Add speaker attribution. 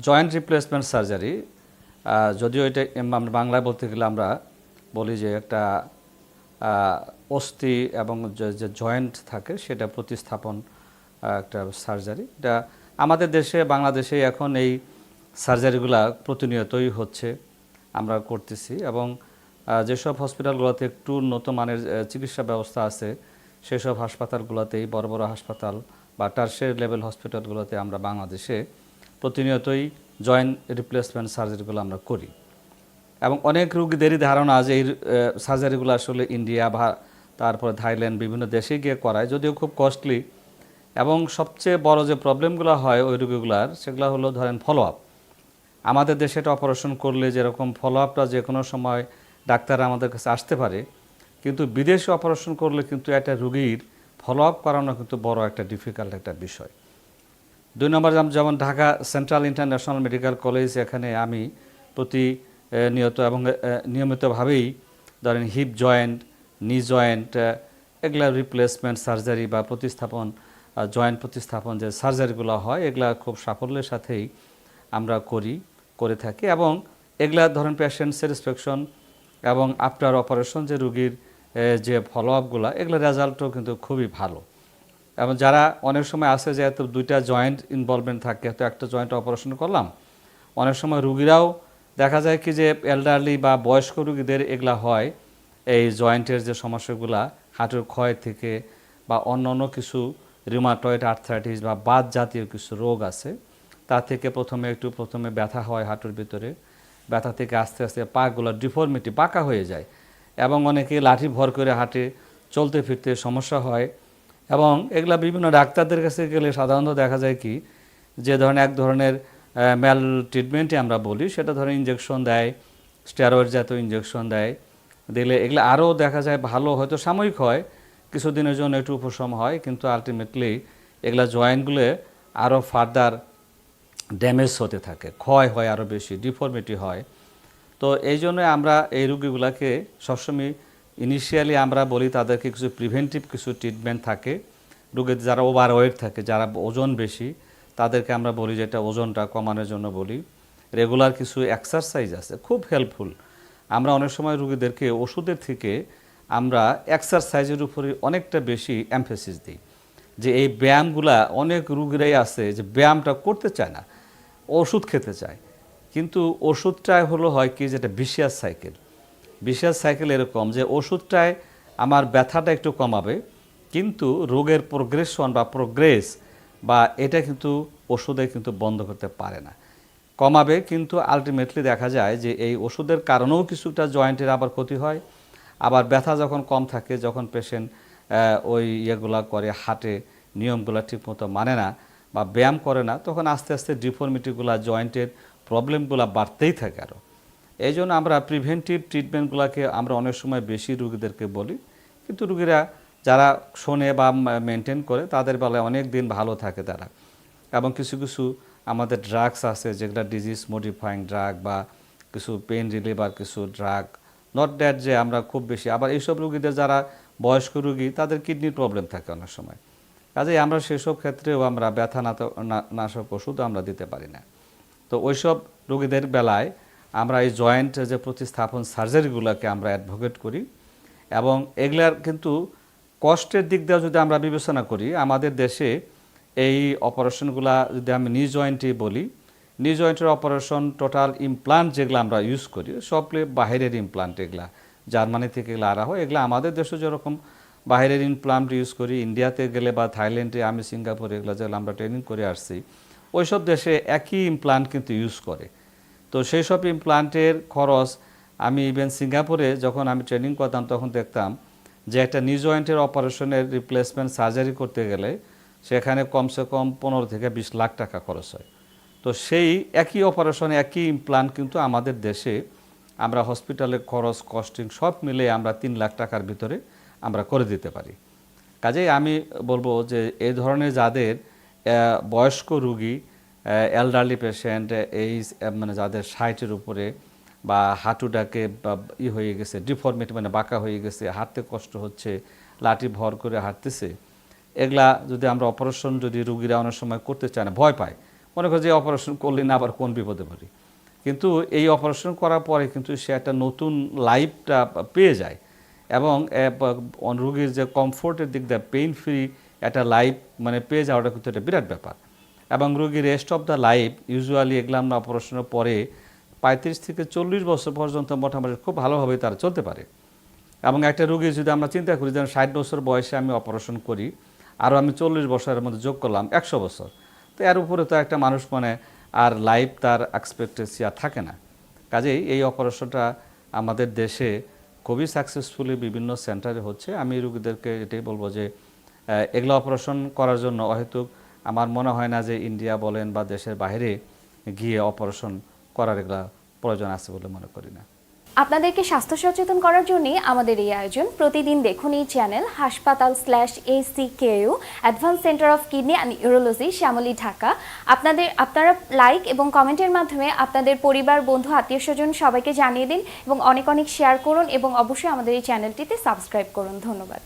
Speaker 1: Joint replacement surgery যদিও এটা আমরা বাংলায় বলতে গেলে আমরা বলি যে একটা অস্থি এবং যে- জয়েন্ট থাকে সেটা প্রতিস্থাপন একটা সার্জারি এটা আমাদের দেশে, বাংলাদেশে এখন এই সার্জারিগুলা প্রতিনিয়তই হচ্ছে, আমরা করতেছি। এবং যেসব হসপিটালগুলোতে একটু উন্নত মানের চিকিৎসা ব্যবস্থা আছে, সেসব হাসপাতালগুলোতেই, বড় বড় হাসপাতাল বা টার্সের লেভেল হসপিটালগুলোতে আমরা বাংলাদেশে প্রতিনিয়তই জয়েন্ট রিপ্লেসমেন্ট সার্জারিগুলো আমরা করি। এবং অনেক রোগীদেরই ধারণা যে এই সার্জারিগুলো আসলে ইন্ডিয়া বা তারপরে থাইল্যান্ড বিভিন্ন দেশে গিয়ে করায়, যদিও খুব কস্টলি এবং সবচেয়ে বড় যে প্রবলেমগুলো হয় ওই রোগীগুলার, সেগুলো হলো ধরেন ফলো আপ আমাদের দেশে এটা অপারেশন করলে যেরকম ফলো আপটা যে কোনো সময় ডাক্তার আমাদের কাছে আসতে পারে, কিন্তু বিদেশে অপারেশন করলে কিন্তু একটা রুগীর ফলো আপ করানো কিন্তু বড় একটা ডিফিকাল্ট একটা বিষয়। দুই নম্বর যেমন- Dhaka central international medical college, এখানে আমি প্রতি নিয়ত এবং নিয়মিতভাবেই ধরেন হিপ জয়েন্ট নি জয়েন্ট এগুলা রিপ্লেসমেন্ট সার্জারি বা প্রতিস্থাপন জয়েন্ট প্রতিস্থাপন যে সার্জারিগুলো হয়, এগুলা খুব সাফল্যের সাথেই আমরা করি, করে থাকি এবং এগুলা ধরেন পেশেন্ট স্যাটিসফ্যাকশন এবং আফটার অপারেশন যে রুগীর যে ফলো আপগুলো এগুলোর রেজাল্টও কিন্তু খুবই ভালো। এবং যারা অনেক সময় আসে যে এত দুইটা জয়েন্ট ইনভলভমেন্ট থাকে তো একটা জয়েন্ট অপারেশন করলাম, অনেক সময় রুগীরাও দেখা যায় কি যে এল্ডারলি বা বয়স্ক রুগীদের এগুলা হয়, এই জয়েন্টের যে সমস্যাগুলা, হাঁটুর ক্ষয় থেকে বা অন্য অন্য কিছু রিউমাটয়েড আর্থ্রাইটিস বা বাত জাতীয় কিছু রোগ আছে, তা থেকে প্রথমে একটু প্রথমে ব্যথা হয় হাঁটুর ভিতরে, ব্যথা থেকে আস্তে আস্তে পাগুলো ডিফর্মিটি পাকা হয়ে যায় এবং অনেকে লাঠি ভর করে হাঁটে, চলতে ফিরতে সমস্যা হয় এবং এগুলা বিভিন্ন ডাক্তারদের কাছে গেলে সাধারণত দেখা যায় কি, যে ধরনের এক ধরনের ম্যাল ট্রিটমেন্টই আমরা বলি, সেটা ধরেন ইঞ্জেকশন দেয় স্টেরয়েড জাতীয় ইঞ্জেকশন দেয়। দিলে এগুলো আরও দেখা যায় ভালো হয়তো সাময়িক হয়, কিছুদিনের জন্য একটু উপশম হয়, কিন্তু আলটিমেটলি এগুলা জয়েন্টগুলো আরও ফার্দার ড্যামেজ হতে থাকে, ক্ষয় হয় আরও বেশি ডিফর্মিটি হয়। তো এই জন্য আমরা এই রুগীগুলোকে সবসময় ইনিশিয়ালি আমরা বলি তাদেরকে কিছু প্রিভেন্টিভ কিছু ট্রিটমেন্ট থাকে। রুগীর যারা ওভার ওয়েট থাকে, যারা ওজন বেশি, তাদেরকে আমরা বলি যে এটা ওজনটা কমানোর জন্য বলি। রেগুলার কিছু এক্সারসাইজ আছে, খুব হেল্পফুল আমরা অনেক সময় রুগীদেরকে ওষুধের থেকে আমরা এক্সারসাইজের উপরে অনেকটা বেশি এমফেসিস দিই। যে এই ব্যায়ামগুলা অনেক রুগীরাই আছে যে ব্যায়ামটা করতে চায় না, ওষুধ খেতে চায়। কিন্তু ওষুধটায় হলো হয় কি, যেটা বিশিয়াস সাইকেল বিশিয়াস সাইকেল এরকম যে ওষুধটায় আমার ব্যথাটা একটু কমাবে, কিন্তু রোগের প্রোগ্রেশন বা প্রোগ্রেস বা এটা কিন্তু ওষুধে কিন্তু বন্ধ করতে পারে না। কমাবে, কিন্তু আলটিমেটলি দেখা যায় যে এই ওষুধের কারণেও কিছুটা জয়েন্টের আবার ক্ষতি হয়। আবার ব্যথা যখন কম থাকে, যখন পেশেন্ট ওই ইয়েগুলা করে, হাটে, নিয়মগুলো ঠিকমতো মানে না বা ব্যায়াম করে না, তখন আস্তে আস্তে ডিফর্মিটিগুলা জয়েন্টের প্রবলেমগুলো বাড়তেই থাকে আরও এই জন্য আমরা প্রিভেন্টিভ ট্রিটমেন্টগুলোকে আমরা অনেক সময় বেশি রুগীদেরকে বলি। কিন্তু রুগীরা যারা শোনে বা মেনটেন করে, তাদের বেলায় অনেক দিন ভালো থাকে তারা। এবং কিছু কিছু আমাদের ড্রাগস আছে, যেগুলো ডিজিজ মডিফাইং ড্রাগ বা কিছু পেন রিলিভার কিছু ড্রাগ নট দ্যাট যে আমরা খুব বেশি, আবার এইসব রুগীদের যারা বয়স্ক রুগী, তাদের কিডনির প্রবলেম থাকে অনেক সময়। কাজেই আমরা সেসব ক্ষেত্রেও আমরা ব্যথা নাশক ওষুধ আমরা দিতে পারি না। তো ওইসব রুগীদের বেলায় আমরা এই জয়েন্ট যে প্রতিস্থাপন সার্জারিগুলোকে আমরা অ্যাডভোকেট করি এবং এগুলার কিন্তু কষ্টের দিক দিয়ে যদি আমরা বিবেচনা করি, আমাদের দেশে এই অপারেশনগুলা যদি আমি নি জয়েন্টই বলি নি জয়েন্টের অপারেশন টোটাল ইমপ্লান্ট যেগুলো আমরা ইউজ করি, সবগুলো বাইরের ইমপ্লান্ট এগুলা, জার্মানি থেকে এগুলো আনা হয়। এগুলো আমাদের দেশে যেরকম বাইরের ইমপ্লান্ট ইউজ করি, ইন্ডিয়াতে গেলে বা থাইল্যান্ডে আমি সিঙ্গাপুরে এগুলো যেগুলো আমরা ট্রেনিং করে আসছি, ওইসব দেশে একই ইমপ্লান্ট কিন্তু ইউজ করে। তো সেই সব ইমপ্লান্টের খরচ আমি ইভেন সিঙ্গাপুরে যখন আমি ট্রেনিং করতাম, তখন দেখতাম যে একটা নি জয়েন্টের অপারেশনের রিপ্লেসমেন্ট সার্জারি করতে গেলে সেখানে কমসে কম পনেরো থেকে বিশ লাখ টাকা খরচ হয়। তো সেই একই অপারেশনে একই ইমপ্লান্ট কিন্তু আমাদের দেশে আমরা হসপিটালের খরচ কস্টিং সব মিলে আমরা তিন লাখ টাকার ভিতরে আমরা করে দিতে পারি। কাজেই আমি বলব যে এই ধরনের যাদের বয়স্ক রুগী এলডারলি পেশেন্ট এই মানে যাদের ষাটের উপরে বা হাঁটুটাকে ই হয়ে গেছে ডিফর্মিটি মানে বাঁকা হয়ে গেছে, হাঁটতে কষ্ট হচ্ছে, লাঠি ভর করে হাঁটতেছে, এগুলা যদি আমরা অপারেশন যদি রুগীরা অনেক সময় করতে চায় না, ভয় পায়। মনে করে যে অপারেশন করলে না আবার কোন বিপদে পড়ি। কিন্তু এই অপারেশন করার পরে কিন্তু সে একটা নতুন লাইফটা পেয়ে যায় এবং রুগীর যে কমফোর্টের দিক দিয়ে পেইন ফ্রি একটা লাইফ মানে পেয়ে যাওয়াটা কিন্তু একটা বিরাট ব্যাপার। এবং রোগীর rest of the life usually এগুলো আমরা অপারেশনের পরে পঁয়ত্রিশ থেকে চল্লিশ বছর পর্যন্ত মোটামুটি খুব ভালোভাবে তারা চলতে পারে। এবং একটা রোগী যদি আমরা চিন্তা করি যেন ষাট বছর বয়সে আমি অপারেশন করি, আরও আমি চল্লিশ বছরের মধ্যে যোগ করলাম, একশো বছর, তো এর উপরে তো একটা মানুষ মানে আর লাইফ তার এক্সপেক্টেন্সি আর থাকে না। কাজেই এই অপারেশনটা আমাদের দেশে খুবই সাকসেসফুলি বিভিন্ন সেন্টারে হচ্ছে। আমি রুগীদেরকে এটাই বলব যে এগুলো অপারেশন করার জন্য হয়তো আমার মনে হয় না যে ইন্ডিয়া বলেন বা দেশের বাইরে গিয়ে অপারেশন করার এগুলা প্রয়োজন আছে বলে মনে করি না।
Speaker 2: আপনাদেরকে স্বাস্থ্য সচেতন করার জন্যই আমাদের এই আয়োজন। প্রতিদিন দেখুন এই চ্যানেল হাসপাতাল স্ল্যাশ এসি কেউ advance centre of kidney and urology Shyamoli Dhaka আপনাদের, আপনারা লাইক এবং কমেন্টের মাধ্যমে আপনাদের পরিবার, বন্ধু, আত্মীয় স্বজন সবাইকে জানিয়ে দিন এবং অনেক অনেক শেয়ার করুন এবং অবশ্যই আমাদের এই চ্যানেলটিতে সাবস্ক্রাইব করুন। ধন্যবাদ।